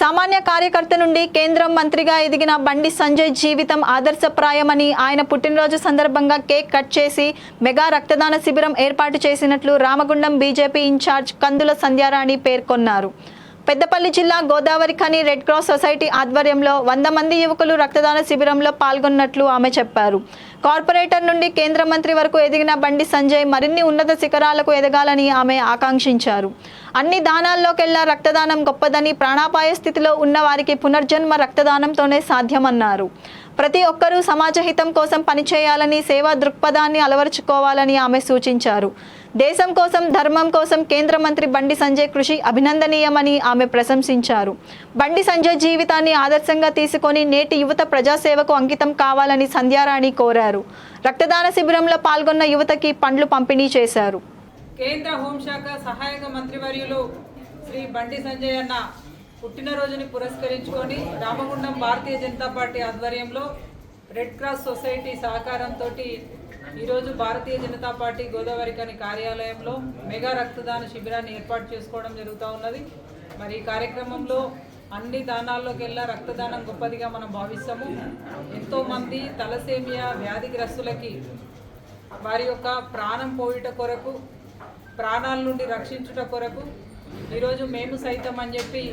సామాన్య కార్యకర్త నుండి కేంద్రం మంత్రిగా ఎదిగిన బండి సంజయ్ జీవితం ఆదర్శప్రాయమని ఆయన పుట్టినరోజు సందర్భంగా కేక్ కట్ చేసి మెగా రక్తదాన శిబిరం ఏర్పాటు చేసినట్లు రామగుండం బీజేపీ ఇన్ఛార్జ్ కందుల సంధ్యారాణి పేర్కొన్నారు. పెద్దపల్లి జిల్లా Godavari Khani red cross society ఆధ్వర్యంలో వంద మంది యువకులు రక్తదాన శిబిరంలో పాల్గొన్నట్లు ఆమె చెప్పారు. కార్పొరేటర్ నుండి కేంద్ర మంత్రి వరకు ఎదిగిన బండి సంజయ్ మరిన్ని ఉన్నత శిఖరాలకు ఎదగాలని ఆమె ఆకాంక్షించారు. అన్ని దానాల్లోకెల్లా రక్తదానం గొప్పదని ప్రాణాపాయ స్థితిలో ఉన్న వారికి పునర్జన్మ రక్తదానంతోనే సాధ్యమన్నారు. ప్రతి ఒక్కరూ సమాజ హితం కోసం పనిచేయాలని సేవా దృక్పథాన్ని అలవరుచుకోవాలని ఆమె సూచించారు. దేశం కోసం ధర్మం కోసం కేంద్ర మంత్రి బండి సంజయ్ కృషి అభినందనీయమని ఆమె ప్రశంసించారు. బండి సంజయ్ జీవితాన్ని ఆదర్శంగా తీసుకొని నేటి యువత ప్రజాసేవకు అంకితం కావాలని సంధ్యారాణి కోరారు. రక్తదాన శిబిరంలో పాల్గొన్న యువతకి పండ్లు పంపిణీ చేశారు. కేంద్ర హోంశాఖ సహాయక మంత్రివర్యులు శ్రీ బండి సంజయ్ అన్న పుట్టినరోజుని పురస్కరించుకొని రామగుండం భారతీయ జనతా పార్టీ ఆధ్వర్యంలో రెడ్ క్రాస్ సొసైటీ సహకారంతో ఈరోజు భారతీయ జనతా పార్టీ గోదావరి కని కార్యాలయంలో మెగా రక్తదాన శిబిరాన్ని ఏర్పాటు చేసుకోవడం జరుగుతూ ఉన్నది. మరి ఈ కార్యక్రమంలో అన్ని దానాల్లోకెల్లా రక్తదానం గొప్పదిగా మనం భావిస్తాము. ఎంతోమంది తలసేమియా వ్యాధిగ్రస్తులకి వారి యొక్క ప్రాణం పోయుట కొరకు ప్రాణాల నుండి రక్షించుట కొరకు ఈరోజు మేము సైతం అని చెప్పి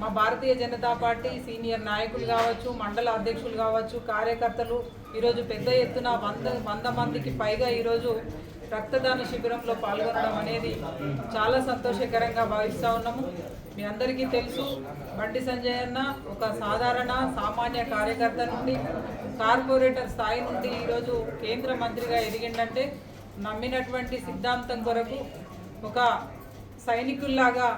మా భారతీయ జనతా పార్టీ సీనియర్ నాయకులు కావచ్చు మండల అధ్యక్షులు కావచ్చు కార్యకర్తలు ఈరోజు పెద్ద ఎత్తున వంద వంద మందికి పైగా ఈరోజు రక్తదాన శిబిరంలో పాల్గొనడం అనేది చాలా సంతోషకరంగా భావిస్తూ ఉన్నాము. మీ అందరికీ తెలుసు బండి సంజయ్ అన్న ఒక సాధారణ సామాన్య కార్యకర్త నుండి కార్పొరేటర్ స్థాయి నుండి ఈరోజు కేంద్ర మంత్రిగా ఎదిగిందంటే నమ్మినటువంటి సిద్ధాంతం కొరకు ఒక సైనికుల్లాగా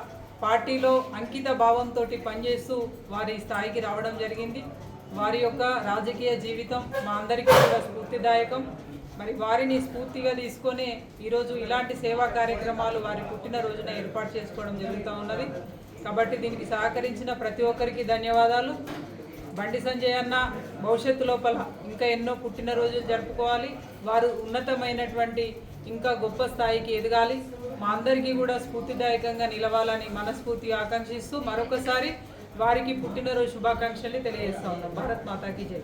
పార్టీలో అంకిత భావంతో పనిచేస్తూ వారి స్థాయికి రావడం జరిగింది. వారి యొక్క రాజకీయ జీవితం మా అందరికీ కూడా స్ఫూర్తిదాయకం. మరి వారిని స్ఫూర్తిగా తీసుకొని ఈరోజు ఇలాంటి సేవా కార్యక్రమాలు వారి పుట్టినరోజున ఏర్పాటు చేసుకోవడం జరుగుతూ ఉన్నది. కాబట్టి దీనికి సహకరించిన ప్రతి ఒక్కరికి ధన్యవాదాలు. బండి సంజయ్ అన్న భవిష్యత్తు లోపల ఇంకా ఎన్నో పుట్టినరోజులు జరుపుకోవాలి. వారు ఉన్నతమైనటువంటి ఇంకా గొప్ప స్థాయికి ఎదగాలి. మా అందరికీ కూడా స్ఫూర్తిదాయకంగా నిలవాలని మనస్ఫూర్తి ఆకాంక్షిస్తూ మరొకసారి వారికి పుట్టినరోజు శుభాకాంక్షలు తెలియజేస్తా ఉన్నాం. భారత్ మాతాకి జై.